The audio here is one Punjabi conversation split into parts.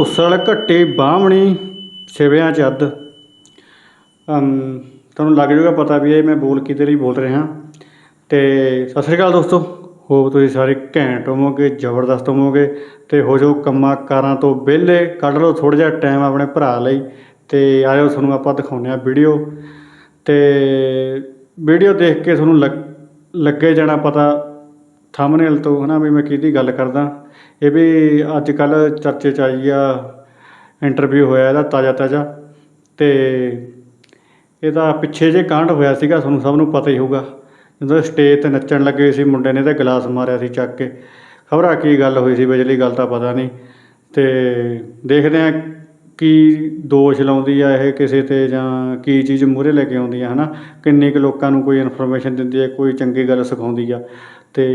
ਘੋਸਲ ਘੱਟੇ ਬਾਹਮਣੀ ਸਿਵਿਆਂ ਚ ਅੱਧ। ਤੁਹਾਨੂੰ ਲੱਗ ਜੂਗਾ ਪਤਾ ਵੀ ਇਹ ਮੈਂ ਬੋਲ ਕਿਹਦੇ ਲਈ ਬੋਲ ਰਿਹਾ। ਤੇ ਸਤਿ ਸ੍ਰੀ ਅਕਾਲ ਦੋਸਤੋ ਹੋ ਤੁਸੀਂ ਸਾਰੇ ਘੈਂਟ ਹੋਵੋਗੇ, ਜ਼ਬਰਦਸਤ ਹੋਵੋਗੇ ਤੇ ਹੋ ਜਾਓ ਕੰਮਾਂ ਕਾਰਾਂ ਤੋਂ ਵਿਹਲੇ, ਕੱਢ ਲਓ ਥੋੜ੍ਹਾ ਜਿਹਾ ਟਾਈਮ ਆਪਣੇ ਭਰਾ ਲਈ ਤੇ ਆਇਓ ਤੁਹਾਨੂੰ ਆਪਾਂ ਦਿਖਾਉਂਦੇ ਆ ਵੀਡੀਓ ਤੇ ਵੀਡੀਓ ਦੇਖ ਕੇ ਤੁਹਾਨੂੰ ਲੱਗ, ਲੱਗੇ ਜਾਣਾ ਪਤਾ ਥੰਬਨੇਲ ਤੋਂ ਹੈ ਨਾ ਵੀ ਮੈਂ ਕਿਹਦੀ ਗੱਲ ਕਰਦਾ। ਇਹ ਵੀ ਅੱਜ ਕੱਲ੍ਹ ਚਰਚੇ 'ਚ ਆਈ ਆ ਇੰਟਰਵਿਊ ਹੋਇਆ ਇਹਦਾ ਤਾਜ਼ਾ ਤਾਜ਼ਾ ਅਤੇ ਇਹਦਾ ਪਿੱਛੇ ਜਿਹੇ ਕਾਂਡ ਹੋਇਆ ਸੀਗਾ, ਤੁਹਾਨੂੰ ਸਭ ਨੂੰ ਪਤਾ ਹੀ ਹੋਊਗਾ। ਜਦੋਂ ਸਟੇਜ ਤੇ ਨੱਚਣ ਲੱਗੇ ਸੀ, ਮੁੰਡੇ ਨੇ ਤੇ ਗਲਾਸ ਮਾਰਿਆ ਸੀ ਚੱਕ ਕੇ। ਖਬਰਾਂ ਕੀ ਗੱਲ ਹੋਈ ਸੀ ਬਿਜਲੀ, ਗੱਲ ਤਾਂ ਪਤਾ ਨਹੀਂ। ਅਤੇ ਦੇਖਦੇ ਹਾਂ ਕੀ ਦੋਸ਼ ਲਾਉਂਦੀ ਆ ਇਹ ਕਿਸੇ ਤੇ ਜਾਂ ਕੀ ਚੀਜ਼ ਮੂਹਰੇ ਲੈ ਕੇ ਆਉਂਦੀ ਆ ਹੈ ਨਾ ਕਿੰਨੇ ਕੁ ਲੋਕਾਂ ਨੂੰ ਕੋਈ ਇਨਫੋਰਮੇਸ਼ਨ ਦਿੰਦੀ ਹੈ ਕੋਈ ਚੰਗੀ ਗੱਲ ਸਿਖਾਉਂਦੀ ਆ। ਤੇ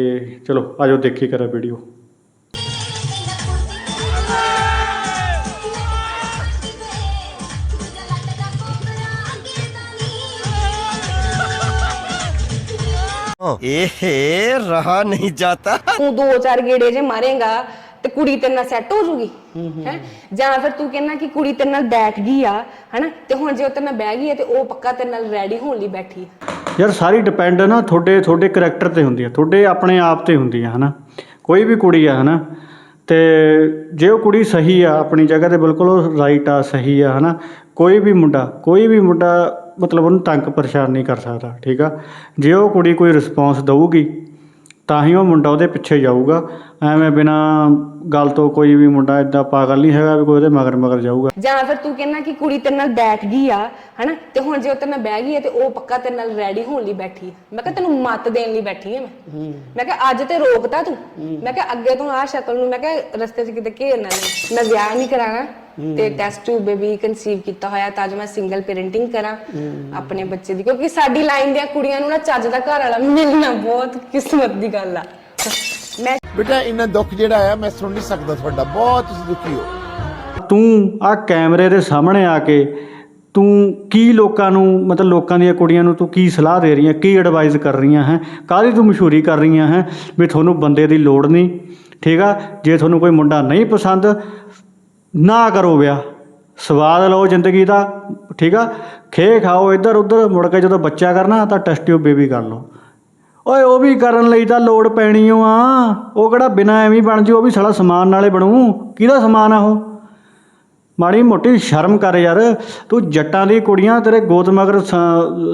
ਚਲੋ ਆਜੋ ਦੇਖੀ ਕਰਾਂ ਵੀਡੀਓ ਇਹ ਰਹਾ ਨਹੀਂ ਜਾਤਾ। ਤੂੰ ਦੋ ਚਾਰ ਗੇੜੇ ਜੇ ਮਾਰੇਗਾ ਤੇ ਕੁੜੀ ਤੇਰੇ ਨਾਲ ਸੈੱਟ ਹੋ ਜੂਗੀ। ਹੈ ਜਾਂ ਫਿਰ ਤੂੰ ਕਹਿੰਦਾ ਕਿ ਕੁੜੀ ਤੇਰੇ ਨਾਲ ਬੈਠ ਗਈ ਆ ਹਨਾ? ਤੇ ਹੁਣ ਜੇ ਉਹ ਤੇਰੇ ਨਾਲ ਬਹਿ ਗਈ ਹੈ ਤੇ ਉਹ ਪੱਕਾ ਤੇਰੇ ਨਾਲ ਰੈਡੀ ਹੋਣ ਲਈ ਬੈਠੀ ਹੈ ਯਾਰ ਸਾਰੀ ਡਿਪੈਂਡ ਨਾ ਤੁਹਾਡੇ ਤੁਹਾਡੇ ਕਰੈਕਟਰ ਤੇ ਹੁੰਦੀ ਆ, ਤੁਹਾਡੇ ਆਪਣੇ ਆਪ ਤੇ ਹੁੰਦੀ ਆ, ਹਨਾ? ਕੋਈ ਵੀ ਕੁੜੀ ਆ, ਹਨਾ? ਤੇ ਜੇ ਉਹ ਕੁੜੀ ਸਹੀ ਆ, ਆਪਣੀ ਜਗ੍ਹਾ ਤੇ ਬਿਲਕੁਲ ਉਹ ਰਾਈਟ ਆ, ਸਹੀ ਆ, ਹਨਾ? ਕੋਈ ਵੀ ਮੁੰਡਾ, ਕੋਈ ਵੀ ਮੁੰਡਾ ਮਤਲਬ ਉਹਨੂੰ ਤੰਗ ਪਰੇਸ਼ਾਨ ਨਹੀਂ ਕਰ ਸਕਦਾ, ਠੀਕ ਆ? ਜੇ ਉਹ ਕੁੜੀ ਕੋਈ ਰਿਸਪੌਂਸ ਦਊਗੀ ਤਾਂ ਹੀ ਉਹ ਮੁੰਡਾ ਉਹਦੇ ਪਿੱਛੇ ਜਾਊਗਾ। ਐਵੇਂ ਬਿਨਾ ਗੱਲ ਤੋਂ ਕੋਈ ਵੀ ਮੁੰਡਾ ਇਦਾਂ ਪਾਗਲ ਨਹੀਂ ਹੈਗਾ ਵੀ ਕੋਈ ਉਹਦੇ ਮਗਰ ਮਗਰ ਜਾਊਗਾ। ਜਾਂ ਫਿਰ ਤੂੰ ਕਹਿੰਦਾ ਕਿ ਕੁੜੀ ਤੇਰੇ ਨਾਲ ਬੈਠ ਗਈ ਆ ਹਨਾ? ਤੇ ਹੁਣ ਜੇ ਉਹ ਤੇਰੇ ਨਾਲ ਬਹਿ ਗਈ ਹੈ ਤੇ ਉਹ ਪੱਕਾ ਤੇਰੇ ਨਾਲ ਰੈਡੀ ਹੋਣ ਲਈ ਬੈਠੀ ਹੈ ਮੈਂ ਕਿਹਾ ਤੈਨੂੰ ਮੱਤ ਦੇਣ ਲਈ ਬੈਠੀ ਹੈ ਮੈਂ। ਮੈਂ ਕਿਹਾ ਅੱਜ ਤੇ ਰੋਕਤਾ ਤੂੰ। ਮੈਂ ਕਿਹਾ ਅੱਗੇ ਤੋਂ ਆ ਸ਼ਕਲ ਨੂੰ ਮੈਂ ਕਿਹਾ ਰਸਤੇ 'ਚ ਕਿਤੇ ਘੇਰਨਾ ਨਹੀਂ। ਮੈਂ ਵਿਆਹ ਨਹੀਂ ਕਰਾਂਗਾ ਤੇ ਟੈਸਟ ਟਿਊਬ ਬੇਬੀ ਕਨਸੀਵ ਕੀਤਾ ਹੋਇਆ ਤਾਂ ਜੋ ਮੈਂ ਸਿੰਗਲ ਪੇਰੈਂਟਿੰਗ ਕਰਾਂ ਆਪਣੇ ਬੱਚੇ ਦੀ ਕਿਉਂਕਿ ਸਾਡੀ ਲਾਈਨ ਦੀਆਂ ਕੁੜੀਆਂ ਨੂੰ ਨਾ ਚੱਜ ਦਾ ਘਰ ਵਾਲਾ ਮਿਲਣਾ ਬਹੁਤ ਕਿਸਮਤ ਦੀ ਗੱਲ ਆ। ਮੈਂ ਬੇਟਾ ਇੰਨਾ ਦੁੱਖ ਜਿਹੜਾ ਆ ਮੈਂ ਸੁਣ ਨਹੀਂ ਸਕਦਾ ਤੁਹਾਡਾ। ਬਹੁਤ ਤੁਸੀਂ ਦੁਖੀ ਹੋ। ਤੂੰ ਆ ਕੈਮਰੇ ਦੇ ਸਾਹਮਣੇ ਆ ਕੇ ਤੂੰ ਕੀ ਲੋਕਾਂ ਨੂੰ ਮਤਲਬ ਲੋਕਾਂ ਦੀਆਂ ਕੁੜੀਆਂ ਨੂੰ ਤੂੰ ਕੀ ਸਲਾਹ ਦੇ ਰਹੀ ਹੈ ਕੀ ਐਡਵਾਈਸ ਕਰ ਰਹੀਆਂ ਹੈ? ਕਾਹਦੀ ਤੂੰ ਮਸ਼ਹੂਰੀ ਕਰ ਰਹੀਆਂ ਹੈ? ਵੀ ਤੁਹਾਨੂੰ ਬੰਦੇ ਦੀ ਲੋੜ ਨਹੀਂ ਠੀਕ ਆ? ਜੇ ਤੁਹਾਨੂੰ ਕੋਈ ਮੁੰਡਾ ਨਹੀਂ ਪਸੰਦ ਨਾ ਕਰੋ ਵਿਆਹ। ਸਵਾਦ ਲਓ ਜ਼ਿੰਦਗੀ ਦਾ, ਠੀਕ ਆ? ਖੇ ਖਾਓ, ਇੱਧਰ ਉੱਧਰ ਮੁੜ ਕੇ ਜਦੋਂ ਬੱਚਾ ਕਰਨਾ ਤਾਂ ਟੈਸਟ ਟਿਊਬ ਬੇਬੀ ਕਰ ਲਓ। ਓਏ, ਉਹ ਵੀ ਕਰਨ ਲਈ ਤਾਂ ਲੋੜ ਪੈਣੀ ਓ ਆ। ਉਹ ਕਿਹੜਾ ਬਿਨਾ ਐਵੇਂ ਬਣ ਜੂ, ਉਹ ਵੀ ਸਾਲਾ ਸਮਾਨ ਨਾਲੇ ਬਣੂ। ਕਿਹਦਾ ਸਮਾਨ ਆ ਉਹ? ਮਾੜੀ ਮੋਟੀ ਸ਼ਰਮ ਕਰ ਯਾਰ। ਤੂੰ ਜੱਟਾਂ ਦੀ ਕੁੜੀਆਂ, ਤੇਰੇ ਗੋਦ ਮਗਰ ਸ-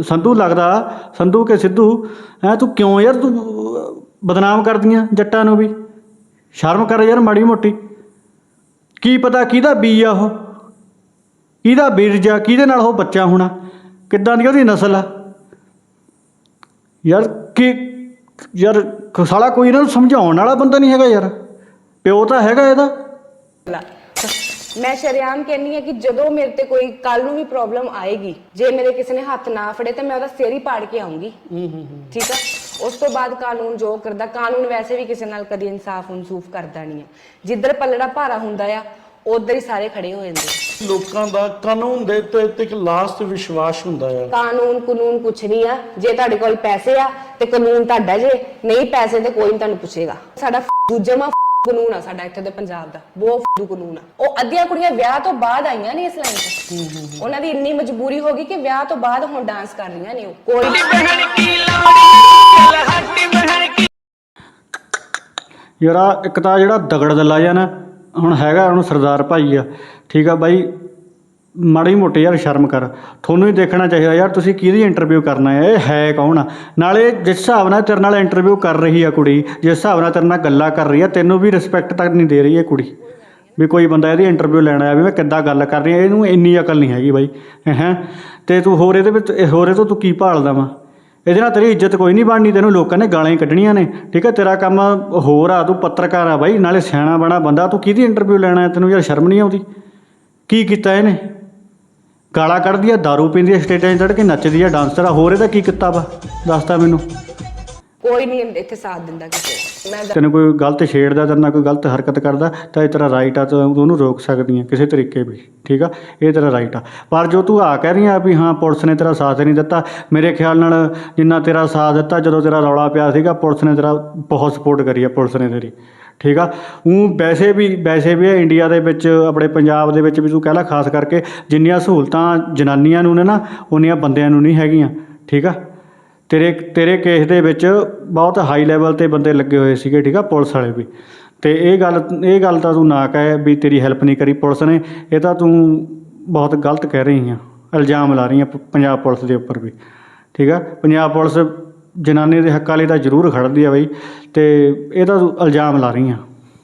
ਸੰਧੂ ਲੱਗਦਾ, ਸੰਧੂ ਕੇ ਸਿੱਧੂ। ਹੈ, ਤੂੰ ਕਿਉਂ ਯਾਰ ਤੂੰ ਬਦਨਾਮ ਕਰਦੀਆਂ ਜੱਟਾਂ ਨੂੰ ਵੀ? ਸ਼ਰਮ ਕਰ ਯਾਰ ਮਾੜੀ ਮੋਟੀ। ਕੀ ਪਤਾ ਕਿਹਦਾ ਬੀ ਆ ਉਹ? ਕਿਹਦਾ ਬੀਰਜਾ ਕਿਹਦੇ ਨਾਲ ਉਹ ਬੱਚਾ ਹੋਣਾ? ਕਿੱਦਾਂ ਦੀ ਉਹਦੀ ਨਸਲ ਆ? ਯਾਰ ਕਿ ਯਾਰ ਸਾਲਾ ਕੋਈ ਇਹਨਾਂ ਨੂੰ ਸਮਝਾਉਣ ਵਾਲਾ ਬੰਦਾ ਨਹੀਂ ਹੈਗਾ ਯਾਰ। ਪਿਓ ਤਾਂ ਹੈਗਾ ਇਹਦਾ। ਲਾ। ਮੈਂ ਸ਼ਰਿਆਮ ਕਹਿੰਨੀ ਆ ਕਿ ਜਦੋਂ ਮੇਰੇ ਤੇ ਕੋਈ ਕੱਲ ਨੂੰ ਵੀ ਪ੍ਰੋਬਲਮ ਆਏਗੀ ਜੇ ਮੇਰੇ ਕਿਸੇ ਨੇ ਹੱਥ ਨਾ ਫੜੇ ਤੇ ਮੈਂ ਉਹਦਾ ਸਿਰ ਹੀ ਪਾੜ ਕੇ ਆਉਂਗੀ। ਠੀਕ ਆ? ਉਸ ਤੋਂ ਬਾਅਦ ਕਾਨੂੰਨ ਜੋ ਕਰਦਾ ਕਾਨੂੰਨ ਵੈਸੇ ਵੀ ਕਿਸੇ ਨਾਲ ਕਦੀ ਇਨਸਾਫ ਇਨਸੂਫ ਕਰਦਾ ਨਹੀਂ ਹੈ। ਜਿੱਧਰ ਪੱਲੜਾ ਭਾਰਾ ਹੁੰਦਾ ਆ ਉਧਰ ਹੀ ਸਾਰੇ ਖੜੇ ਹੋ ਜਾਂਦੇ। ਲੋਕਾਂ ਦਾ ਕਾਨੂੰਨ ਦੇ ਤੇ ਇੱਕ ਲਾਸਟ ਵਿਸ਼ਵਾਸ ਹੁੰਦਾ ਆ। ਕਾਨੂੰਨ ਕਾਨੂੰਨ ਕੁਛ ਨਹੀਂ ਆ। ਜੇ ਤੁਹਾਡੇ ਕੋਲ ਪੈਸੇ ਆ ਤੇ ਕਾਨੂੰਨ ਤੁਹਾਡਾ ਜੇ ਨਹੀਂ ਪੈਸੇ ਤੇ ਕੋਈ ਨਹੀਂ ਤੁਹਾਨੂੰ ਪੁੱਛੇਗਾ। ਸਾਡਾ ਦੂਜਾ ਕਾਨੂੰਨ ਆ ਸਾਡਾ ਇੱਥੇ ਦੇ ਪੰਜਾਬ ਦਾ। ਬਹੁਤ ਫੂ ਕਾਨੂੰਨ ਆ। ਉਹ ਅੱਧੀਆਂ ਕੁੜੀਆਂ ਵਿਆਹ ਤੋਂ ਬਾਅਦ ਆਈਆਂ ਨੇ ਇਸ ਲਾਈਨ 'ਚ ਉਹਨਾਂ ਦੀ ਇੰਨੀ ਮਜਬੂਰੀ ਹੋ ਗਈ ਕਿ ਵਿਆਹ ਤੋਂ ਬਾਅਦ ਹੁਣ ਡਾਂਸ ਕਰ ਰਹੀਆਂ ਨੇ ਉਹ। ਕੋਈ ਯਾਰ ਆਹ ਇੱਕ ਤਾਂ ਜਿਹੜਾ ਦਗੜ ਦੱਲਾ ਜਿਹਾ ਨਾ, ਹੁਣ ਹੈਗਾ ਹੁਣ ਸਰਦਾਰ ਭਾਈ ਆ, ਠੀਕ ਆ ਬਾਈ, ਮਾੜੀ ਮੋਟੀ ਯਾਰ ਸ਼ਰਮ ਕਰ, ਤੁਹਾਨੂੰ ਹੀ ਦੇਖਣਾ ਚਾਹੀਦਾ ਯਾਰ ਤੁਸੀਂ ਕਿਹਦੀ ਇੰਟਰਵਿਊ ਕਰਨਾ ਹੈ ਇਹ ਹੈ ਕੌਣ ਆ? ਨਾਲੇ ਜਿਸ ਹਿਸਾਬ ਨਾਲ ਤੇਰੇ ਨਾਲ ਇੰਟਰਵਿਊ ਕਰ ਰਹੀ ਆ ਕੁੜੀ, ਜਿਸ ਹਿਸਾਬ ਨਾਲ ਤੇਰੇ ਨਾਲ ਗੱਲਾਂ ਕਰ ਰਹੀ ਆ, ਤੈਨੂੰ ਵੀ ਰਿਸਪੈਕਟ ਤੱਕ ਨਹੀਂ ਦੇ ਰਹੀ ਇਹ ਕੁੜੀ, ਵੀ ਕੋਈ ਬੰਦਾ ਇਹਦੀ ਇੰਟਰਵਿਊ ਲੈਣ ਆਇਆ ਵੀ ਮੈਂ ਕਿੱਦਾਂ ਗੱਲ ਕਰ ਰਹੀ ਹਾਂ ਇਹਨੂੰ ਇੰਨੀ ਅਕਲ ਨਹੀਂ ਹੈਗੀ ਬਾਈ, ਹੈ? ਤੇ ਤੂੰ ਹੋਰ ਇਹਦੇ ਵਿੱਚ ਇਹ ਹੋਰ ਇਹ ਤੋਂ ਤੂੰ ਕੀ ਭਾਲਦਾ ਵਾ? ਇਹਦੇ ਨਾਲ ਤੇਰੀ ਇੱਜ਼ਤ ਕੋਈ ਨਹੀਂ ਬਣਨੀ, ਤੈਨੂੰ ਲੋਕਾਂ ਨੇ ਗਾਲਾਂ ਹੀ ਕੱਢਣੀਆਂ ਨੇ। ਠੀਕ ਹੈ ਤੇਰਾ ਕੰਮ ਹੋਰ ਆ, ਤੂੰ ਪੱਤਰਕਾਰ ਆ ਬਾਈ, ਨਾਲੇ ਸਿਆਣਾ ਬਣਾ ਬੰਦਾ, ਤੂੰ ਕਿਹਦੀ ਇੰਟਰਵਿਊ ਲੈਣਾ ਤੈਨੂੰ ਯਾਰ ਸ਼ਰਮ ਨਹੀਂ ਆਉਂਦੀ? ਕੀ ਕੀਤਾ ਇਹਨੇ? ਗਾਲਾਂ ਕੱਢਦੀ ਆ दारू ਪੀਂਦੀ ਆ, ਸਟੇਜਾਂ 'ਤੇ ਚੜ੍ਹ ਕੇ ਨੱਚਦੀ ਆ, ਡਾਂਸਰ ਆ, ਹੋਰ ਇਹਦਾ ਕੀ ਕੀਤਾ ਵਾ? ਦੱਸਦਾ ਮੈਨੂੰ। ਕੋਈ ਨਹੀਂ ਇੱਥੇ ਸਾਥ ਦਿੰਦਾ ਕਿਸੇ ਦਾ। ਮੈਂ ਤੈਨੂੰ ਕੋਈ ਗਲਤ ਛੇੜਦਾ ਤੇਰੇ ਨਾਲ ਕੋਈ ਗਲਤ ਹਰਕਤ ਕਰਦਾ, ਤਾਂ ਇਹ ਤੇਰਾ ਰਾਈਟ ਆ, ਤੂੰ ਉਹਨੂੰ ਰੋਕ ਸਕਦੀ ਆ ਕਿਸੇ ਤਰੀਕੇ ਵੀ, ਠੀਕ ਆ? ਇਹ ਤੇਰਾ ਰਾਈਟ ਆ। ਪਰ ਜੋ ਤੂੰ ਆ ਕਹਿ ਰਹੀ ਆ ਵੀ ਹਾਂ, ਪੁਲਿਸ ਨੇ ਤੇਰਾ ਸਾਥ ਨਹੀਂ ਦਿੱਤਾ, ਮੇਰੇ ਖਿਆਲ ਨਾਲ ਜਿੰਨਾ ਤੇਰਾ ਸਾਥ ਦਿੱਤਾ, ਜਦੋਂ ਤੇਰਾ ਰੌਲਾ ਪਿਆ ਸੀਗਾ, ਪੁਲਿਸ ਨੇ ਤੇਰਾ ਬਹੁਤ ਸਪੋਰਟ ਕਰੀ ਆ, ਪੁਲਿਸ ਨੇ ਤੇਰੀ, ਠੀਕ ਆ? ਉਹ ਵੈਸੇ ਵੀ ਵੈਸੇ ਵੀ ਇੰਡੀਆ ਦੇ ਵਿੱਚ, ਆਪਣੇ ਪੰਜਾਬ ਦੇ ਵਿੱਚ ਵੀ ਤੂੰ ਕਹਿ ਲਾ, ਖਾਸ ਕਰਕੇ ਜਿੰਨੀਆਂ ਸਹੂਲਤਾਂ ਜਨਾਨੀਆਂ ਨੂੰ ਨੇ ਨਾ ਉਨੀਆਂ ਬੰਦਿਆਂ ਨੂੰ ਨਹੀਂ ਹੈਗੀਆਂ, ਠੀਕ ਆ? ਤੇਰੇ ਤੇਰੇ ਕੇਸ ਦੇ ਵਿੱਚ ਬਹੁਤ ਹਾਈ ਲੈਵਲ ਤੇ ਬੰਦੇ ਲੱਗੇ ਹੋਏ ਸੀਗੇ, ਠੀਕ ਆ, ਪੁਲਿਸ ਵਾਲੇ ਵੀ। ਅਤੇ ਇਹ ਗੱਲ ਇਹ ਗੱਲ ਤਾਂ ਤੂੰ ਨਾ ਕਹਿ ਵੀ ਤੇਰੀ ਹੈਲਪ ਨਹੀਂ ਕਰੀ ਪੁਲਿਸ ਨੇ, ਇਹ ਤਾਂ ਤੂੰ ਬਹੁਤ ਗਲਤ ਕਹਿ ਰਹੀ ਆ, ਇਲਜ਼ਾਮ ਲਾ ਰਹੀ ਆ ਪੰਜਾਬ ਪੁਲਿਸ ਦੇ ਉੱਪਰ ਵੀ, ਠੀਕ ਆ? ਪੰਜਾਬ ਪੁਲਿਸ ਜਨਾਨੀ ਦੇ ਹੱਕਾਂ ਲਈ ਤਾਂ ਜ਼ਰੂਰ ਖੜਦੀ ਆ ਬਈ, ਤੇ ਇਹ ਤਾਂ ਤੂੰ ਇਲਜ਼ਾਮ ਲਾ ਰਹੀ ਆ।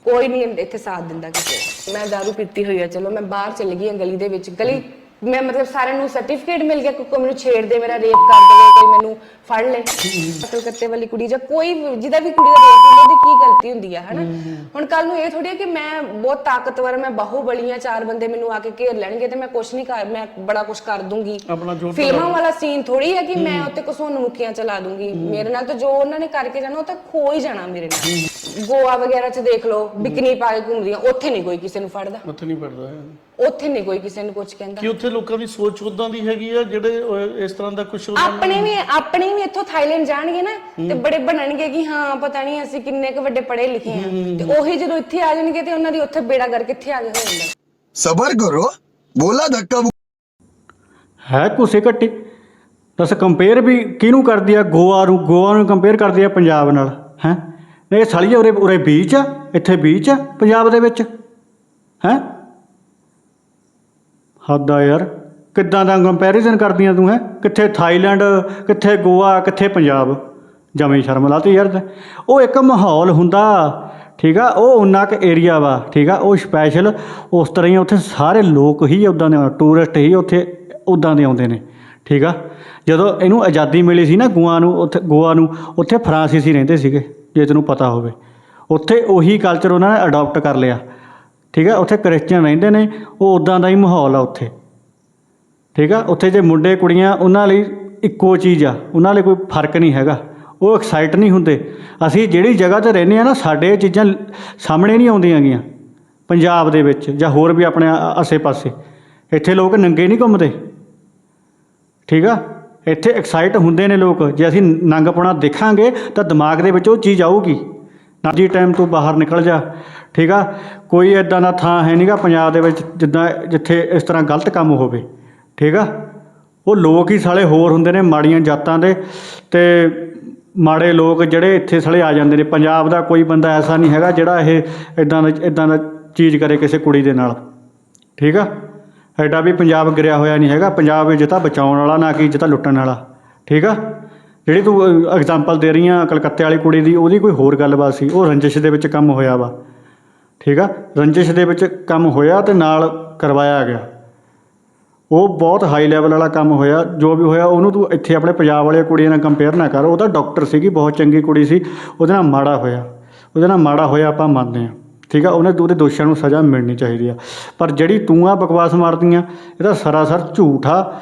ਕੋਈ ਨਹੀਂ, ਇੱਥੇ ਸਾਥ ਦਿੰਦਾ ਕਿਸੇ ਦਾ। ਮੈਂ ਦਾਰੂ ਪੀਤੀ ਹੋਈ ਆ, ਚਲੋ ਮੈਂ ਬਾਹਰ ਚਲੀ ਗਈ ਹਾਂ ਗਲੀ ਦੇ ਵਿੱਚ, ਗਲੀ ਮੈਂ ਮਤਲਬ ਸਾਰਿਆਂ ਨੂੰ ਸਰਟੀਫਿਕੇਟ ਮਿਲ ਗਿਆ ਕੋਈ ਕੋਈ ਮੈਨੂੰ ਛੇੜ ਦੇ ਮੇਰਾ ਰੇਪ ਕਰ ਦੇਵੇ ਕੋਈ ਮੈਨੂੰ ਫੜ ਲੇ। ਕਤਲ ਕਰਤੇ ਵਾਲੀ ਕੁੜੀ ਜਾਂ ਕੋਈ ਜਿਹਦਾ ਵੀ ਕੁੜੀ ਦਾ ਰੇਪ ਹੁੰਦਾ ਉਹਦੀ ਕੀ ਗਲਤੀ ਹੁੰਦੀ ਆ ਹਨਾ? ਹੁਣ ਕੱਲ ਨੂੰ ਇਹ ਥੋੜੀ ਹੈ ਕਿ ਮੈਂ ਬਹੁਤ ਤਾਕਤਵਰ ਮੈਂ ਬਾਹੂਬਲੀ ਆ ਚਾਰ ਬੰਦੇ ਮੈਨੂੰ ਆ ਕੇ ਘੇਰ ਲੈਣਗੇ ਤੇ ਮੈਂ ਕੁਝ ਨਹੀਂ ਕਰ ਮੈਂ ਬੜਾ ਕੁਝ ਕਰ ਦੂੰਗੀ। ਫਿਲਮਾਂ ਵਾਲਾ ਸੀਨ ਥੋੜੀ ਹੈ ਕਿ ਮੈਂ ਉੱਤੇ ਕਸੋਨ ਮੁੱਕੀਆਂ ਚਲਾ ਦੂੰਗੀ। ਮੇਰੇ ਨਾਲ ਤਾਂ ਜੋ ਉਹਨਾਂ ਨੇ ਕਰਕੇ ਜਾਣਾ ਉਹ ਤਾਂ ਖੋ ਹੀ ਜਾਣਾ ਮੇਰੇ ਨਾਲ। ਗੋਆ ਵਗੈਰਾ 'ਚ ਦੇਖ ਲਓ ਬਿਕਨੀ ਪਾ ਕੇ ਘੁੰਮਦੀਆਂ ਉੱਥੇ ਨਹੀਂ ਕੋਈ ਕਿਸੇ ਨੂੰ ਫੜਦਾ। ਉੱਥੇ ਨਹੀਂ ਪੜਦਾ ਹੈ ਉੱਥੇ ਨਹੀਂ ਕੋਈ ਕਿਸੇ ਨੂੰ ਕੁਝ ਕਹਿੰਦਾ ਕਿ ਉੱਥੇ ਲੋਕਾਂ ਦੀ ਸੋਚ ਉਦਾਂ ਦੀ ਹੈਗੀ ਆ ਜਿਹੜੇ ਅਹ, ਇਸ ਤਰ੍ਹਾਂ ਦਾ ਕੁਝ ਆਪਣੇ ਵੀ ਆਪਣੇ ਵੀ ਇੱਥੋਂ ਥਾਈਲੈਂਡ ਜਾਣਗੇ ਨਾ ਤੇ ਬੜੇ ਬਣਨਗੇ ਕਿ ਹਾਂ ਪਤਾ ਨਹੀਂ ਅਸੀਂ ਕਿੰਨੇ ਕੁ ਵੱਡੇ ਪੜ੍ਹੇ ਲਿਖੇ ਆ ਤੇ ਉਹੀ ਜਦੋਂ ਇੱਥੇ ਆ ਜਾਣਗੇ ਤੇ ਉਹਨਾਂ ਦੀ ਉੱਥੇ ਬੇੜਾ ਕਰ ਕਿੱਥੇ ਆ ਗਏ ਹੋ ਜਾਂਦਾ सबर करो बोला धक्का ਹੈ ਕੁਸੇ ਘੱਟੀ ਦੱਸ ਕੰਪੇਅਰ ਵੀ ਕਿਹਨੂੰ ਕਰਦੀ ਆ ਗੋਆ ਨੂੰ ਗੋਆ ਨੂੰ ਕੰਪੇਅਰ ਕਰਦੀ ਆ ਪੰਜਾਬ ਨਾਲ ਹੈ ਇਹ ਸਾਲੀ ਉਰੇ ਉਰੇ ਬੀਚ ਆ ਇੱਥੇ ਬੀਚ ਆ ਪੰਜਾਬ ਦੇ ਵਿੱਚ ਹੈ ਹੱਦ ਆ ਯਾਰ। ਕਿੱਦਾਂ ਦਾ ਕੰਪੈਰੀਜ਼ਨ ਕਰਦੀਆਂ ਤੂੰ, ਹੈ? ਕਿੱਥੇ ਥਾਈਲੈਂਡ, ਕਿੱਥੇ ਗੋਆ, ਕਿੱਥੇ ਪੰਜਾਬ? ਜਮੇ ਸ਼ਰਮ ਲਾਤੀ ਯਾਰ। ਉਹ ਇੱਕ ਮਾਹੌਲ ਹੁੰਦਾ, ਠੀਕ ਆ? ਉਹ ਉਨਾ ਕੁ ਏਰੀਆ ਵਾ, ਠੀਕ ਆ? ਉਹ ਸਪੈਸ਼ਲ ਉਸ ਤਰ੍ਹਾਂ ਹੀ ਉੱਥੇ ਸਾਰੇ ਲੋਕ ਹੀ ਉਦਾਂ ਦੇ ਟੂਰਿਸਟ ਹੀ ਉੱਥੇ ਉਦਾਂ ਦੇ ਆਉਂਦੇ ਨੇ, ਠੀਕ ਆ? ਜਦੋਂ ਇਹਨੂੰ ਆਜ਼ਾਦੀ ਮਿਲੀ ਸੀ ਨਾ ਗੋਆ ਨੂੰ, ਉੱਥੇ ਗੋਆ ਨੂੰ, ਉੱਥੇ ਫਰਾਂਸੀਸੀ ਰਹਿੰਦੇ ਸੀਗੇ, ਜੇ ਤੈਨੂੰ ਪਤਾ ਹੋਵੇ। ਉੱਥੇ ਉਹੀ ਕਲਚਰ ਉਹਨਾਂ ਨੇ ਅਡਾਪਟ ਕਰ ਲਿਆ। ਠੀਕ ਆ? ਉੱਥੇ ਕ੍ਰਿਸਚੀਅਨ ਰਹਿੰਦੇ ਨੇ। ਉਹ ਉਦਾਂ ਦਾ ਹੀ ਮਾਹੌਲ ਆ ਉੱਥੇ। ਠੀਕ ਆ? ਉੱਥੇ ਜੇ ਮੁੰਡੇ ਕੁੜੀਆਂ ਉਹਨਾਂ ਲਈ ਇੱਕੋ ਚੀਜ਼ ਆ। ਉਹਨਾਂ ਲਈ ਕੋਈ ਫ਼ਰਕ ਨਹੀਂ ਹੈਗਾ। ਉਹ ਐਕਸਾਈਟ ਨਹੀਂ ਹੁੰਦੇ। ਅਸੀਂ ਜਿਹੜੀ ਜਗ੍ਹਾ ਤੇ ਰਹਿੰਦੇ ਆ ਨਾ ਸਾਡੇ ਇਹ ਚੀਜ਼ਾਂ ਸਾਹਮਣੇ ਨਹੀਂ ਆਉਂਦੀਆਂ ਗੀਆਂ। ਪੰਜਾਬ ਦੇ ਵਿੱਚ ਜਾਂ ਹੋਰ ਵੀ ਆਪਣੇ ਆਸੇ-ਪਾਸੇ। ਇੱਥੇ ਲੋਕ ਨੰਗੇ ਨਹੀਂ ਘੁੰਮਦੇ। ਠੀਕ ਆ? ਇੱਥੇ ਐਕਸਾਈਟ ਹੁੰਦੇ ਨੇ ਲੋਕ। ਜੇ ਅਸੀਂ ਨੰਗਪੁਣਾ ਦੇਖਾਂਗੇ ਤਾਂ ਦਿਮਾਗ ਦੇ ਵਿੱਚ ਉਹ ਚੀਜ਼ ਆਊਗੀ। ਨਾ ਜੀ ਟਾਈਮ ਤੋਂ ਬਾਹਰ ਨਿਕਲ ਜਾ। ਠੀਕ ਆ? ਕੋਈ ਇਦਾਂ ਦਾ ਥਾਂ ਹੈ ਨਹੀਂਗਾ ਪੰਜਾਬ ਦੇ ਵਿੱਚ ਜਿੱਦਾਂ ਜਿੱਥੇ ਇਸ ਤਰ੍ਹਾਂ ਗਲਤ ਕੰਮ ਹੋਵੇ, ਠੀਕ ਆ? ਉਹ ਲੋਕ ਹੀ ਸਾਲੇ ਹੋਰ ਹੁੰਦੇ ਨੇ ਮਾੜੀਆਂ ਜਾਤਾਂ ਦੇ ਤੇ ਮਾੜੇ ਲੋਕ ਜਿਹੜੇ ਇੱਥੇ ਸਾਲੇ ਆ ਜਾਂਦੇ ਨੇ। ਪੰਜਾਬ ਦਾ ਕੋਈ ਬੰਦਾ ਐਸਾ ਨਹੀਂ ਹੈਗਾ ਜਿਹੜਾ ਇਹ ਇਦਾਂ ਦਾ ਇਦਾਂ ਦਾ ਚੀਜ਼ ਕਰੇ ਕਿਸੇ ਕੁੜੀ ਦੇ ਨਾਲ। ਠੀਕ ਆ? ਐਡਾ ਵੀ ਪੰਜਾਬ ਗਿਰਿਆ ਹੋਇਆ ਨਹੀਂ ਹੈਗਾ। ਪੰਜਾਬ ਵਿੱਚ ਤਾਂ ਬਚਾਉਣ ਵਾਲਾ, ਨਾ ਕਿ ਜਿੱਤਾ ਲੁੱਟਣ ਵਾਲਾ। ਠੀਕ ਆ? ਜਿਹੜੀ ਤੂੰ ਐਗਜ਼ਾਮਪਲ ਦੇ ਰਹੀ ਆ ਕਲਕੱਤੇ ਵਾਲੀ ਕੁੜੀ ਦੀ, ਉਹਦੀ ਕੋਈ ਹੋਰ ਗੱਲਬਾਤ ਸੀ? ਉਹ ਰੰਜਿਸ਼ ਦੇ ਵਿੱਚ ਕੰਮ ਹੋਇਆ ਵਾ। ਠੀਕ ਆ? ਰੰਜਿਸ਼ ਦੇ ਵਿੱਚ ਕੰਮ ਹੋਇਆ ਅਤੇ ਨਾਲ ਕਰਵਾਇਆ ਗਿਆ। ਉਹ ਬਹੁਤ ਹਾਈ ਲੈਵਲ ਵਾਲਾ ਕੰਮ ਹੋਇਆ, ਜੋ ਵੀ ਹੋਇਆ, ਉਹਨੂੰ ਤੂੰ ਇੱਥੇ ਆਪਣੇ ਪੰਜਾਬ ਵਾਲੀਆਂ ਕੁੜੀਆਂ ਨਾਲ ਕੰਪੇਅਰ ਨਾ ਕਰ। ਉਹ ਤਾਂ ਡਾਕਟਰ ਸੀਗੀ, ਬਹੁਤ ਚੰਗੀ ਕੁੜੀ ਸੀ। ਉਹਦੇ ਨਾਲ ਮਾੜਾ ਹੋਇਆ। ਉਹਦੇ ਨਾਲ ਮਾੜਾ ਹੋਇਆ ਆਪਾਂ ਮੰਨਦੇ ਹਾਂ। ਠੀਕ ਆ? ਉਹਨੇ ਉਹਦੇ ਦੋਸ਼ਾਂ ਨੂੰ ਸਜ਼ਾ ਮਿਲਣੀ ਚਾਹੀਦੀ ਆ। ਪਰ ਜਿਹੜੀ ਤੂੰ ਆ ਬਕਵਾਸ ਮਾਰਦੀਆਂ ਇਹ ਤਾਂ ਸਰਾਸਰ ਝੂਠ ਆ।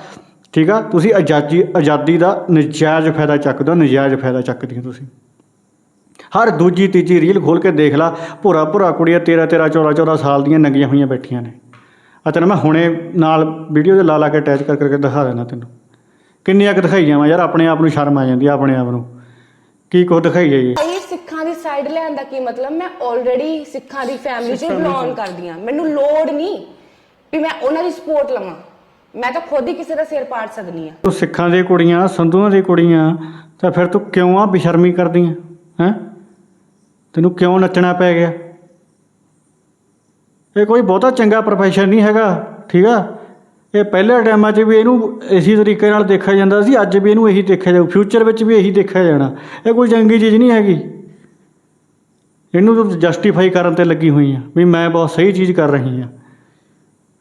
ਠੀਕ ਆ? ਤੁਸੀਂ ਆਜ਼ਾਦੀ ਆਜ਼ਾਦੀ ਦਾ ਨਜਾਇਜ਼ ਫਾਇਦਾ ਚੱਕਦੇ ਹੋ, ਨਜਾਇਜ਼ ਫਾਇਦਾ ਚੱਕਦੀਆਂ ਤੁਸੀਂ। ਹਰ ਦੂਜੀ ਤੀਜੀ ਰੀਲ ਖੋਲ ਕੇ ਦੇਖ ਲਾ ਭੁਰਾ ਭੁਰਾ ਕੁੜੀਆਂ 13 13 14 14 ਸਾਲ ਦੀਆਂ ਨੰਗੀਆਂ ਹੋਈਆਂ ਬੈਠੀਆਂ ਨੇ। ਆ ਤੈਨੂੰ ਮੈਂ ਹੁਣੇ ਨਾਲ ਵੀਡੀਓ ਦੇ ਲਾ ਲਾ ਕੇ ਅਟੈਚ ਕਰ ਕਰਕੇ ਦਿਖਾ ਦੇਣਾ ਤੈਨੂੰ। ਕਿੰਨੀਆਂ ਕੁ ਦਿਖਾਈ ਜਾਵਾਂ ਯਾਰ ਆਪਣੇ ਆਪ ਨੂੰ ਸ਼ਰਮ ਆ ਜਾਂਦੀ ਆ ਆਪਣੇ ਆਪ ਨੂੰ। ਕੀ ਕੁਝ ਦਿਖਾਈ ਜਾਈਏ? ਇਹ ਸਿੱਖਾਂ ਦੀ ਸਾਈਡ ਲੈਣ ਦਾ ਕੀ ਮਤਲਬ? ਮੈਂ ਆਲਰੇਡੀ ਸਿੱਖਾਂ ਦੀ ਫੈਮਿਲੀ ਚੋਂ ਬਿਲੋਂਗ ਕਰਦੀ ਹਾਂ। ਮੈਨੂੰ ਲੋੜ ਨਹੀਂ ਵੀ ਮੈਂ ਉਹਨਾਂ ਦੀ ਸਪੋਰਟ ਲਵਾਂ। ਮੈਂ ਤਾਂ ਖੁਦ ਹੀ ਕਿਸੇ ਦਾ ਸਿਰ ਪਾੜ ਸਕਦੀ ਹਾਂ। ਤੂੰ ਸਿੱਖਾਂ ਦੀਆਂ ਕੁੜੀਆਂ ਸੰਧੂਆਂ ਦੀਆਂ ਕੁੜੀਆਂ ਤਾਂ ਫਿਰ ਤੂੰ ਕਿਉਂ ਆ ਬੇਸ਼ਰਮੀ ਕਰਦੀ ਹੈ ਹੈ? ਤੈਨੂੰ ਕਿਉਂ ਨੱਚਣਾ ਪੈ ਗਿਆ? ਇਹ ਕੋਈ ਬਹੁਤਾ ਚੰਗਾ ਪ੍ਰੋਫੈਸ਼ਨ ਨਹੀਂ ਹੈਗਾ, ਠੀਕ ਆ? ਇਹ ਪਹਿਲੇ ਟਾਈਮਾਂ 'ਚ ਵੀ ਇਹਨੂੰ ਇਸੇ ਤਰੀਕੇ ਨਾਲ ਦੇਖਿਆ ਜਾਂਦਾ ਸੀ, ਅੱਜ ਵੀ ਇਹਨੂੰ ਇਹੀ ਦੇਖਿਆ ਜਾਊ ਫਿਊਚਰ ਵਿੱਚ ਵੀ ਇਹੀ ਦੇਖਿਆ ਜਾਣਾ। ਇਹ ਕੋਈ ਚੰਗੀ ਚੀਜ਼ ਨਹੀਂ ਹੈਗੀ। ਇਹਨੂੰ ਤੂੰ ਜਸਟੀਫਾਈ ਕਰਨ ਤੇ ਲੱਗੀ ਹੋਈ ਆ ਵੀ ਮੈਂ ਬਹੁਤ ਸਹੀ ਚੀਜ਼ ਕਰ ਰਹੀ ਆ।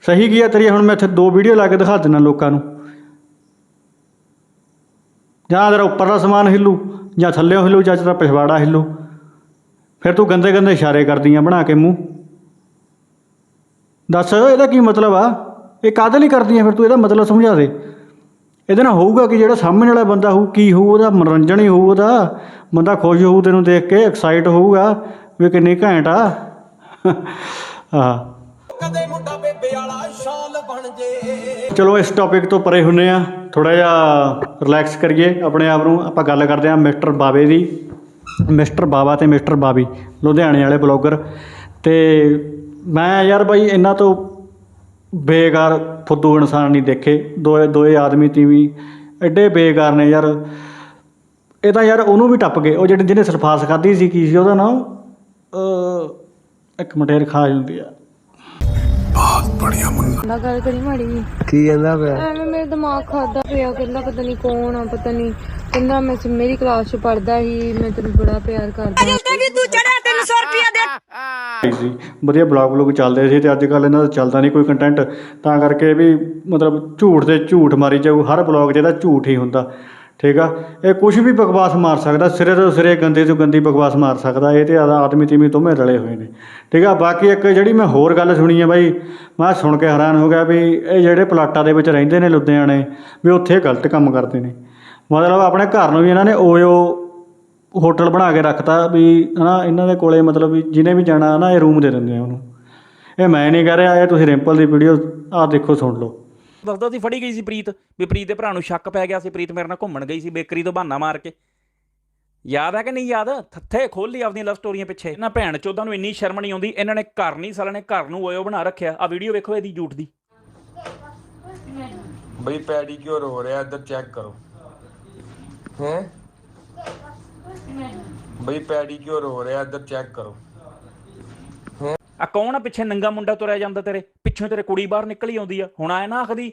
ਸਹੀ ਕੀ ਆ ਤੇਰੀ? ਹੁਣ ਮੈਂ ਇੱਥੇ ਦੋ ਵੀਡੀਓ ਲਾ ਕੇ ਦਿਖਾ ਦਿੰਦਾ ਲੋਕਾਂ ਨੂੰ। ਜਾਂ ਤੇਰਾ ਉੱਪਰਲਾ ਸਮਾਨ ਹਿੱਲੂ, ਜਾਂ ਥੱਲੇ ਹਿੱਲੂ, ਜਾਂ ਤੇਰਾ ਪਿਛਵਾੜਾ ਹਿੱਲੂ। ਫਿਰ ਤੂੰ ਗੰਦੇ ਗੰਦੇ ਇਸ਼ਾਰੇ ਕਰਦੀ ਕਰਦੀਆਂ ਬਣਾ ਕੇ ਮੂੰਹ। ਦੱਸ, ਇਹਦਾ ਕੀ ਮਤਲਬ ਆ? ਇਹ ਕਾਹਦੇ ਲਈ ਕਰਦੀਆਂ ਫਿਰ ਤੂੰ ਇਹਦਾ ਮਤਲਬ ਸਮਝਾ ਦੇ। ਇਹਦੇ ਨਾਲ ਹੋਊਗਾ ਕਿ ਜਿਹੜਾ ਸਾਹਮਣੇ ਵਾਲਾ ਬੰਦਾ ਹੋਊ, ਕੀ ਹੋਊ, ਉਹਦਾ ਮਨੋਰੰਜਨ ਹੀ ਹੋਊ ਉਹਦਾ। ਬੰਦਾ ਖੁਸ਼ ਹੋਊ ਤੈਨੂੰ ਦੇਖ ਕੇ ਐਕਸਾਈਟ ਹੋਊਗਾ ਵੀ ਕਿੰਨੀ ਘੈਂਟ ਆ। ਆ ਕਦੇ ਮੁੰਡਾ ਬੇਬੇ ਵਾਲਾ ਸ਼ਾਲ ਬਣ ਜੇ ਚਲੋ ਇਸ ਟੌਪਿਕ ਤੋਂ ਪਰੇ ਹੁੰਨੇ ਆ। ਥੋੜਾ ਜਿਹਾ ਰਿਲੈਕਸ ਕਰੀਏ। ਆਪਣੇ ਆਪ ਨੂੰ ਆਪਾਂ ਗੱਲ ਕਰਦੇ ਆ ਮਿਸਟਰ ਬਾਵੇ ਦੀ। ਮਿਸਟਰ ਬਾਵਾ ਤੇ ਮਿਸਟਰ ਬਾਬੀ ਲੁਧਿਆਣੇ ਵਾਲੇ ਬਲੌਗਰ। ਤੇ ਮੈਂ ਯਾਰ ਬਾਈ ਇਹਨਾਂ ਤੋਂ ਬੇਕਾਰ ਫੁੱਦੂ ਇਨਸਾਨ ਨਹੀਂ ਦੇਖੇ। ਦੋਏ ਦੋਏ ਆਦਮੀ ਤੀਵੀਂ ਐਡੇ ਬੇਕਾਰ ਨੇ ਯਾਰ। ਇਹ ਤਾਂ ਯਾਰ ਉਹਨੂੰ ਵੀ ਟੱਪ ਗਏ। ਉਹ ਜਿਹੜੇ ਜਿਹਨੇ ਸਲਫਾਸ ਖਾਧੀ ਸੀ ਕੀ ਸੀ ਉਹਦਾ ਨਾਮ ਅ ਇੱਕ ਮਟੇਰ ਖਾ ਜਾਂਦੀ ਆ। ਨਾ ਗੱਲ ਕਰੀ ਮਾੜੀ ਕੀ ਕਹਿੰਦਾ ਪਿਆ? ਐਵੇਂ ਮੇਰੇ ਦਿਮਾਗ ਖਾਦਾ ਪਿਆ। ਕਹਿੰਦਾ ਪਤਾ ਨਹੀਂ ਕੌਣ ਆ ਪਤਾ ਨਹੀਂ ਕਹਿੰਦਾ ਮੈਂ ਸ- ਮੇਰੀ ਕਲਾਸ ਚ ਪੜਦਾ ਸੀ ਮੈਂ ਤੈਨੂੰ ਬੜਾ ਪਿਆਰ ਕਰਦਾ ਸੀ ਵਧੀਆ ਬਲੌਗ ਬਲੌਗ ਚੱਲਦੇ ਸੀ ਤੇ ਅੱਜ ਕੱਲ ਇਹਨਾਂ ਦਾ ਚੱਲਦਾ ਨਹੀਂ ਕੋਈ ਕੰਟੈਂਟ ਤਾਂ ਕਰਕੇ ਵੀ ਮਤਲਬ ਝੂਠ ਤੇ ਝੂਠ ਮਾਰੀ ਜਾਊ ਹਰ ਬਲੌਗ ਜਿਹਦਾ ਝੂਠ ਹੀ ਹੁੰਦਾ। ਠੀਕ ਆ? ਇਹ ਕੁਝ ਵੀ ਬਕਵਾਸ ਮਾਰ ਸਕਦਾ ਸਿਰੇ ਤੋਂ ਸਿਰੇ ਗੰਦੇ ਤੋਂ ਗੰਦੀ ਬਕਵਾਸ ਮਾਰ ਸਕਦਾ ਇਹ ਤੇ ਆਦਾ ਆਦਮੀ ਤੀਮੀ ਦੋਵੇਂ ਰਲੇ ਹੋਏ ਨੇ। ਠੀਕ ਆ? ਬਾਕੀ ਇੱਕ ਜਿਹੜੀ ਮੈਂ ਹੋਰ ਗੱਲ ਸੁਣੀ ਆ ਬਾਈ ਮੈਂ ਸੁਣ ਕੇ ਹੈਰਾਨ ਹੋ ਗਿਆ ਵੀ ਇਹ ਜਿਹੜੇ ਪਲਾਟਾਂ ਦੇ ਵਿੱਚ ਰਹਿੰਦੇ ਨੇ ਲੁਧਿਆਣੇ ਵੀ ਉੱਥੇ ਗਲਤ ਕੰਮ ਕਰਦੇ ਨੇ। ਮਤਲਬ ਆਪਣੇ ਘਰ ਨੂੰ ਵੀ ਇਹਨਾਂ ਨੇ ਓਯੋ ਹੋਟਲ ਬਣਾ ਕੇ ਰੱਖਤਾ ਵੀ ਹਨਾ ਇਹਨਾਂ ਦੇ ਕੋਲੇ ਮਤਲਬ ਵੀ ਜਿਹਨੇ ਵੀ ਜਾਣਾ ਨਾ ਇਹ ਰੂਮ ਦੇ ਦਿੰਦੇ ਆ ਉਹਨੂੰ। ਇਹ ਮੈਂ ਨਹੀਂ ਕਹਿ ਰਿਹਾ ਇਹ ਤੁਸੀਂ ਰਿੰਪਲ ਦੀ ਵੀਡੀਓ ਆਹ ਦੇਖੋ ਸੁਣ ਲਓ। ਦੱਸਦਾ ਸੀ ਫੜੀ ਗਈ ਸੀ ਪ੍ਰੀਤ ਵੀ ਪ੍ਰੀਤ ਦੇ ਭਰਾ ਨੂੰ ਸ਼ੱਕ ਪੈ ਗਿਆ ਸੀ ਪ੍ਰੀਤ ਮੇਰੇ ਨਾਲ ਘੁੰਮਣ ਗਈ ਸੀ ਬੇਕਰੀ ਤੋਂ ਬਹਾਨਾ ਮਾਰ ਕੇ। ਯਾਦ ਹੈ ਕਿ ਨਹੀਂ ਯਾਦ? ਥੱਥੇ ਖੋਲੀ ਆਪਣੀਆਂ ਲਵ ਸਟੋਰੀਆਂ ਪਿੱਛੇ। ਇਹਨਾਂ ਭੈਣ ਚੋਦਾਂ ਨੂੰ ਇੰਨੀ ਸ਼ਰਮ ਨਹੀਂ ਆਉਂਦੀ ਇਹਨਾਂ ਨੇ ਘਰ ਨਹੀਂ ਸਾਲਿਆਂ ਨੇ ਘਰ ਨੂੰ ਓਇਓ ਬਣਾ ਰੱਖਿਆ। ਆ ਵੀਡੀਓ ਵੇਖੋ ਇਹਦੀ ਝੂਠ ਦੀ। ਬਈ ਪੈਡੀਕਿਉਰ ਹੋ ਰਿਹਾ ਇੱਧਰ ਚੈੱਕ ਕਰੋ। ਹੈ? ਬਈ ਪੈਡੀਕਿਉਰ ਹੋ ਰਿਹਾ ਇੱਧਰ ਚੈੱਕ ਕਰੋ। ਆ ਕੌਣ ਆ ਪਿੱਛੇ ਨੰਗਾ ਮੁੰਡਾ ਤੁਰਿਆ ਜਾਂਦਾ ਤੇਰੇ? ਪਿੱਛੋਂ ਤੇਰੇ ਕੁੜੀ ਬਾਹਰ ਨਿਕਲੀ ਆਉਂਦੀ ਆ। ਹੁਣ ਆਏ ਨਾ ਆਖਦੀ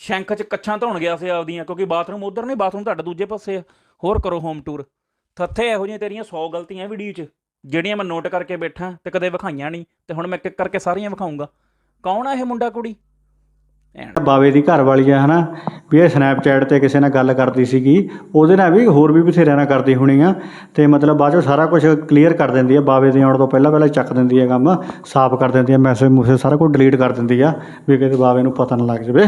ਸ਼ੈਂਖ 'ਚ ਕੱਛਾਂ ਧੋਣ ਗਿਆ ਸੀ ਆਪਦੀਆਂ ਕਿਉਂਕਿ ਬਾਥਰੂਮ ਉਧਰ ਨਹੀਂ ਬਾਥਰੂਮ ਤੁਹਾਡਾ ਦੂਜੇ ਪਾਸੇ ਆ। ਹੋਰ ਕਰੋ ਹੋਮ ਟੂਰ ਥੱਥੇ ਇਹੋ ਜਿਹੀਆਂ ਤੇਰੀਆਂ 100 ਗਲਤੀਆਂ ਵੀਡੀਓ 'ਚ ਜਿਹੜੀਆਂ ਮੈਂ ਨੋਟ ਕਰਕੇ ਬੈਠਾ ਤੇ ਕਦੇ ਵਿਖਾਈਆਂ ਨਹੀਂ ਤੇ ਹੁਣ ਮੈਂ ਇੱਕ ਇੱਕ ਕਰਕੇ ਸਾਰੀਆਂ ਵਿਖਾਉਂਗਾ। ਕੌਣ ਆ ਇਹ ਮੁੰਡਾ ਕੁੜੀ? ਬਾਵੇ ਦੀ ਘਰ ਵਾਲੀ ਆ, ਹਨਾ, ਵੀ ਇਹ ਸਨੈਪਚੈਟ ਤੇ ਕਿਸੇ ਨਾਲ ਗੱਲ ਕਰਦੀ ਸੀਗੀ, ਉਹਦੇ ਨਾਲ ਵੀ ਹੋਰ ਵੀ ਬਥੇਰਿਆਂ ਨਾਲ ਕਰਦੀ ਹੋਣੀ ਆ, ਤੇ ਮਤਲਬ ਬਾਅਦ ਚੋਂ ਸਾਰਾ ਕੁਝ ਕਲੀਅਰ ਕਰ ਦਿੰਦੀ ਆ, ਬਾਵੇ ਦੇ ਆਉਣ ਤੋਂ ਪਹਿਲਾਂ ਪਹਿਲਾਂ ਚੱਕ ਦਿੰਦੀ ਆ ਕੰਮ, ਸਾਫ਼ ਕਰ ਦਿੰਦੀ ਆ ਮੈਸੇਜ ਮੂਸੇਜ ਸਾਰਾ ਕੁਝ ਡਿਲੀਟ ਕਰ ਦਿੰਦੀ ਆ, ਵੀ ਕਿਤੇ ਬਾਵੇ ਨੂੰ ਪਤਾ ਨਾ ਲੱਗ ਜਾਵੇ,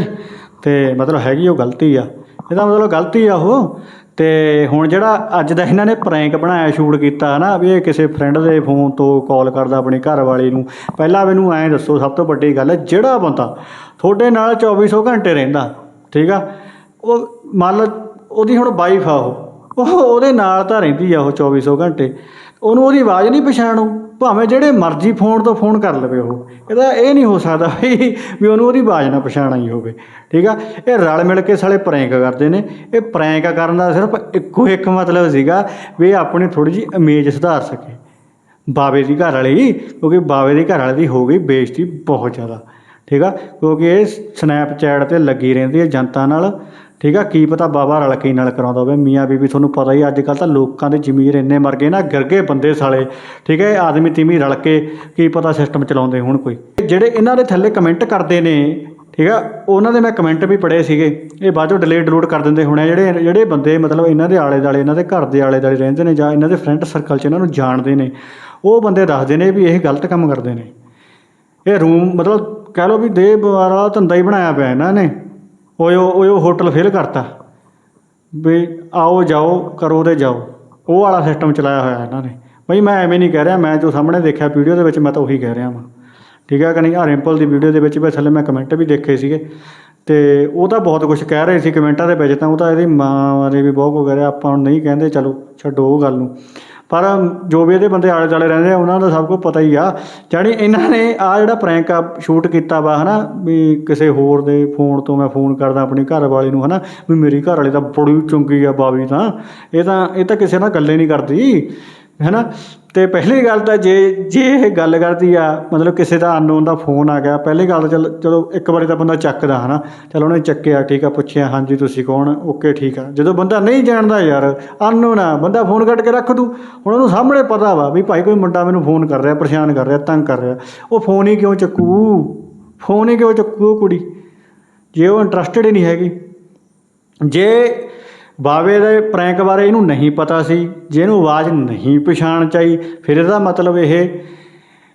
ਤੇ ਮਤਲਬ ਹੈਗੀ ਉਹ ਗਲਤੀ ਆ, ਇਹਦਾ ਮਤਲਬ ਗਲਤੀ ਆ ਉਹ ਤੇ ਹੁਣ ਜਿਹੜਾ ਅੱਜ ਦਾ ਇਹਨਾਂ ਨੇ ਪ੍ਰੈਂਕ ਬਣਾਇਆ ਸ਼ੂਟ ਕੀਤਾ ਹਨਾ, ਵੀ ਇਹ ਕਿਸੇ ਫਰੈਂਡ ਦੇ ਫੋਨ ਤੋਂ ਕਾਲ ਕਰਦਾ ਆਪਣੀ ਘਰ ਵਾਲੀ ਨੂੰ। ਪਹਿਲਾਂ ਮੈਨੂੰ ਐਂ ਦੱਸੋ, ਸਭ ਤੋਂ ਵੱਡੀ ਗੱਲ ਹੈ ਜਿਹੜਾ ਬੰਦਾ ਤੁਹਾਡੇ ਨਾਲ 2400 ਘੰਟੇ ਰਹਿੰਦਾ, ਠੀਕ ਆ, ਉਹ ਮੰਨ ਲਓ ਉਹਦੀ ਹੁਣ ਵਾਈਫ ਆ ਉਹ। ਉਹ ਉਹਦੇ ਨਾਲ ਤਾਂ ਰਹਿੰਦੀ ਆ ਉਹ 2400 ਘੰਟੇ। ਉਹਨੂੰ ਉਹਦੀ ਆਵਾਜ਼ ਨਹੀਂ ਪਛਾਣੂ। ਭਾਵੇਂ ਜਿਹੜੇ ਮਰਜ਼ੀ ਫੋਨ ਤੋਂ ਫੋਨ ਕਰ ਲਵੇ ਉਹ। ਇਹਦਾ ਇਹ ਨਹੀਂ ਹੋ ਸਕਦਾ ਵੀ ਵੀ ਉਹਨੂੰ ਉਹਦੀ ਆਵਾਜ਼ ਨਾ ਪਛਾਣ ਹੀ ਹੋਵੇ। ਠੀਕ ਆ? ਇਹ ਰਲ ਮਿਲ ਕੇ ਸਾਲੇ ਪ੍ਰੈਂਕ ਕਰਦੇ ਨੇ। ਇਹ ਪ੍ਰੈਂਕ ਕਰਨ ਦਾ ਸਿਰਫ ਇੱਕੋ ਇੱਕ ਮਤਲਬ ਸੀਗਾ ਵੀ ਇਹ ਆਪਣੀ ਥੋੜੀ ਜਿਹੀ ਇਮੇਜ ਸੁਧਾਰ ਸਕੇ। ਬਾਵੇ ਦੀ ਘਰ ਵਾਲੀ, ਕਿਉਂਕਿ ਬਾਵੇ ਦੀ ਘਰ ਵਾਲੀ ਦੀ ਹੋ ਗਈ ਬੇਇੱਜ਼ਤੀ ਬਹੁਤ ਜ਼ਿਆਦਾ। ਠੀਕ ਆ? ਕਿਉਂਕਿ ਇਹ ਸਨੈਪਚੈਟ ਤੇ ਲੱਗੀ ਰਹਿੰਦੀ ਹੈ ਜਨਤਾ ਨਾਲ। ਠੀਕ ਆ? ਕੀ ਪਤਾ ਬਾਬਾ ਰਲ ਕੇ ਨਾਲ ਕਰਾਉਂਦਾ ਹੋਵੇ। ਮੀਆਂ ਬੀਬੀ ਤੁਹਾਨੂੰ ਪਤਾ ਹੀ ਅੱਜ ਕੱਲ ਤਾਂ ਲੋਕਾਂ ਦੇ ਜ਼ਮੀਰ ਇੰਨੇ ਮਰ ਗਏ ਨਾ ਗਿਰਗੇ ਬੰਦੇ ਸਾਲੇ। ਠੀਕ ਹੈ ਆਦਮੀ ਤੀਮੀ ਰਲ ਕੇ ਕੀ ਪਤਾ ਸਿਸਟਮ ਚਲਾਉਂਦੇ ਹੁਣ ਕੋਈ। ਜਿਹੜੇ ਇਹਨਾਂ ਦੇ ਥੱਲੇ ਕਮੈਂਟ ਕਰਦੇ ਨੇ, ਠੀਕ ਆ? ਉਹਨਾਂ ਦੇ ਮੈਂ ਕਮੈਂਟ ਵੀ ਪੜ੍ਹੇ ਸੀਗੇ। ਇਹ ਬਾਅਦ ਚੋਂ ਡਿਲੀਟ ਡਿਲੂਟ ਕਰ ਦਿੰਦੇ ਹੋਣੇ ਆ। ਜਿਹੜੇ ਜਿਹੜੇ ਬੰਦੇ ਮਤਲਬ ਇਹਨਾਂ ਦੇ ਆਲੇ ਦਾਲੇ ਇਹਨਾਂ ਦੇ ਘਰ ਦੇ ਆਲੇ ਦਾਲੇ ਰਹਿੰਦੇ ਨੇ ਜਾਂ ਇਹਨਾਂ ਦੇ ਫਰੈਂਡ ਸਰਕਲ 'ਚ ਇਹਨਾਂ ਨੂੰ ਜਾਣਦੇ ਨੇ, ਉਹ ਬੰਦੇ ਦੱਸਦੇ ਨੇ ਵੀ ਇਹ ਗਲਤ ਕੰਮ ਕਰਦੇ ਨੇ। ਇਹ ਰੂਮ ਮਤਲਬ ਕਹਿ ਲਓ ਵੀ ਦੇਹ ਵਾਲਾ ਧੰਦਾ ਹੀ ਬਣਾਇਆ ਪਿਆ ਇਹਨਾਂ ਨੇ। ਓਯੋ ਉਹ ਹੋਟਲ ਫੇਲ ਕਰਤਾ। ਵੀ ਆਓ, ਜਾਓ, ਕਰੋ ਤੇ ਜਾਓ। ਉਹ ਵਾਲਾ ਸਿਸਟਮ ਚਲਾਇਆ ਹੋਇਆ ਇਹਨਾਂ ਨੇ। ਬਈ ਮੈਂ ਐਵੇਂ ਨਹੀਂ ਕਹਿ ਰਿਹਾ, ਮੈਂ ਜੋ ਸਾਹਮਣੇ ਦੇਖਿਆ ਵੀਡੀਓ ਦੇ ਵਿੱਚ, ਮੈਂ ਤਾਂ ਉਹੀ ਕਹਿ ਰਿਹਾ ਵਾਂ। ਠੀਕ ਹੈ ਕਿ ਨਹੀਂ? ਆ ਰਿੰਪਲ ਦੀ ਵੀਡੀਓ ਦੇ ਵਿੱਚ ਵੀ ਥੱਲੇ ਮੈਂ ਕਮੈਂਟ ਵੀ ਦੇਖੇ ਸੀਗੇ। ਤੇ ਉਹ ਤਾਂ ਬਹੁਤ ਕੁਝ ਕਹਿ ਰਹੇ ਸੀ, ਕਮੈਂਟਾਂ ਦੇ ਵਿੱਚ ਤਾਂ ਉਹ ਤਾਂ ਇਹਦੀ ਮਾਂ ਬਾਰੇ ਵੀ ਬਹੁਤ ਕੁ ਕਹਿ ਰਿਹਾ। ਆਪਾਂ ਹੁਣ ਨਹੀਂ ਕਹਿੰਦੇ, ਚਲੋ, ਛੱਡੋ ਉਹ ਗੱਲ ਨੂੰ। ਪਰ ਜੋ ਵੀ ਇਹਦੇ ਬੰਦੇ ਆਲੇ ਦੁਆਲੇ ਰਹਿੰਦੇ ਆ, ਉਹਨਾਂ ਦਾ ਸਭ ਕੁਝ ਪਤਾ ਹੀ ਆ। ਜਾਣੀ ਇਹਨਾਂ ਨੇ ਆ ਜਿਹੜਾ ਪ੍ਰੈਂਕ ਆ ਸ਼ੂਟ ਕੀਤਾ ਵਾ, ਹਨਾ, ਵੀ ਕਿਸੇ ਹੋਰ ਦੇ ਫੋਨ ਤੋਂ ਮੈਂ ਫੋਨ ਕਰਦਾ ਆਪਣੀ ਘਰ ਵਾਲੀ ਨੂੰ, ਹਨਾ, ਵੀ ਮੇਰੀ ਘਰ ਵਾਲੀ ਤਾਂ ਬੜੀ ਚੰਗੀ ਆ ਬਾਬੀ ਤਾਂ। ਇਹ ਤਾਂ ਇਹ ਤਾਂ ਕਿਸੇ ਨਾਲ ਗੱਲੇ ਨਹੀਂ ਕਰਦੀ। ਹੈਨਾ? ਤੇ ਪਹਿਲੀ ਗੱਲ ਤਾਂ ਜੇ ਜੇ ਇਹ ਗੱਲ ਕਰਦੀ ਆ, ਮਤਲਬ ਕਿਸੇ ਦਾ ਅਨਨੋਨ ਦਾ ਫੋਨ ਆ ਗਿਆ, ਪਹਿਲੀ ਗੱਲ ਤਾਂ ਚਲ, ਚਲੋ ਇੱਕ ਵਾਰੀ ਤਾਂ ਬੰਦਾ ਚੱਕਦਾ, ਹਨਾ? ਚਲ ਉਹਨੇ ਚੱਕਿਆ, ਠੀਕ ਆ, ਪੁੱਛਿਆ, ਹਾਂਜੀ, ਤੁਸੀਂ ਕੌਣ? ਓਕੇ, ਠੀਕ ਆ। ਜਦੋਂ ਬੰਦਾ ਨਹੀਂ ਜਾਣਦਾ ਯਾਰ ਅਨਨੋਨ ਆ, ਬੰਦਾ ਫੋਨ ਕੱਟ ਕੇ ਰੱਖ ਦੂ। ਹੁਣ ਉਹਨੂੰ ਸਾਹਮਣੇ ਪਤਾ ਵਾ ਵੀ ਭਾਈ ਕੋਈ ਮੁੰਡਾ ਮੈਨੂੰ ਫੋਨ ਕਰ ਰਿਹਾ, ਪਰੇਸ਼ਾਨ ਕਰ ਰਿਹਾ, ਤੰਗ ਕਰ ਰਿਹਾ। ਉਹ ਫੋਨ ਹੀ ਕਿਉਂ ਚੱਕੂ? ਫੋਨ ਹੀ ਕਿਉਂ ਚੱਕੂ ਉਹ ਕੁੜੀ? ਜੇ ਉਹ ਇੰਟਰਸਟਿਡ ਹੀ ਨਹੀਂ ਹੈਗੀ। ਜੇ ਬਾਵੇ ਦੇ ਪ੍ਰੈਂਕ ਬਾਰੇ ਇਹਨੂੰ ਨਹੀਂ ਪਤਾ ਸੀ, ਜੇ ਇਹਨੂੰ ਆਵਾਜ਼ ਨਹੀਂ ਪਛਾਣ ਚਾਈ ਫਿਰ ਇਹਦਾ ਮਤਲਬ ਇਹ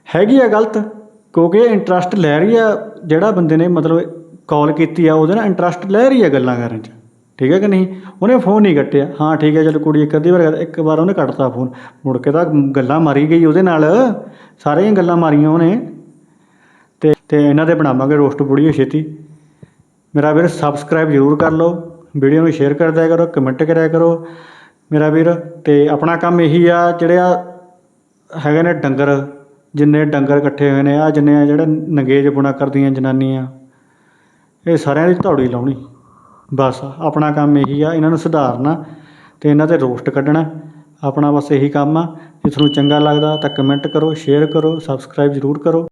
ਹੈਗੀ ਆ ਗਲਤ, ਕਿਉਂਕਿ ਇੰਟਰਸਟ ਲੈ ਰਹੀ ਆ, ਜਿਹੜਾ ਬੰਦੇ ਨੇ ਮਤਲਬ ਕਾਲ ਕੀਤੀ ਆ, ਉਹਦੇ ਨਾਲ ਇੰਟਰਸਟ ਲੈ ਰਹੀ ਆ ਗੱਲਾਂ ਕਰਨ 'ਚ। ਠੀਕ ਹੈ ਕਿ ਨਹੀਂ? ਉਹਨੇ ਫੋਨ ਨਹੀਂ ਕੱਟਿਆ। ਹਾਂ, ਠੀਕ ਹੈ, ਚਲੋ ਕੁੜੀ ਇੱਕ ਅੱਧੀ ਵਾਰ ਇੱਕ ਵਾਰ ਉਹਨੇ ਕੱਟਤਾ ਫੋਨ ਮੁੜ ਕੇ ਤਾਂ ਗੱਲਾਂ ਮਾਰੀ ਗਈ ਉਹਦੇ ਨਾਲ। ਸਾਰੀਆਂ ਗੱਲਾਂ ਮਾਰੀਆਂ ਉਹਨੇ। ਤੇ ਤੇ ਇਹਨਾਂ ਦੇ ਬਣਾਵਾਂਗੇ ਰੋਸਟ ਵੀਡੀਓ ਛੇਤੀ। ਮੇਰਾ ਵੀਰ ਸਬਸਕ੍ਰਾਈਬ ਜ਼ਰੂਰ ਕਰ ਲਓ। ਵੀਡੀਓ ਨੂੰ ਸ਼ੇਅਰ ਕਰ ਦਿਆ ਕਰੋ, ਕਮੈਂਟ ਕਰਿਆ ਕਰੋ ਮੇਰਾ ਵੀਰ। ਤੇ ਆਪਣਾ ਕੰਮ ਇਹੀ ਆ, ਜਿਹੜੇ ਆ ਹੈਗੇ ਨੇ ਡੰਗਰ, ਜਿੰਨੇ ਡੰਗਰ ਇਕੱਠੇ ਹੋਏ ਨੇ ਆ ਜਿੰਨੇ ਆ ਜਿਹੜੇ ਨੰਗੇਜ ਬੁਣਾ ਕਰਦੀਆਂ ਜਨਾਨੀਆਂ, ਇਹ ਸਾਰਿਆਂ ਦੀ ਧੌੜੀ ਲਾਉਣੀ। ਬਸ ਆਪਣਾ ਕੰਮ ਇਹੀ ਆ, ਇਹਨਾਂ ਨੂੰ ਸੁਧਾਰਨਾ ਤੇ ਇਹਨਾਂ ਤੇ ਰੋਸਟ ਕੱਢਣਾ। ਆਪਣਾ ਬਸ ਇਹੀ ਕੰਮ ਆ, ਜੇ ਤੁਹਾਨੂੰ ਚੰਗਾ ਲੱਗਦਾ ਤਾਂ ਕਮੈਂਟ ਕਰੋ, ਸ਼ੇਅਰ ਕਰੋ, ਸਬਸਕ੍ਰਾਈਬ ਜ਼ਰੂਰ ਕਰੋ।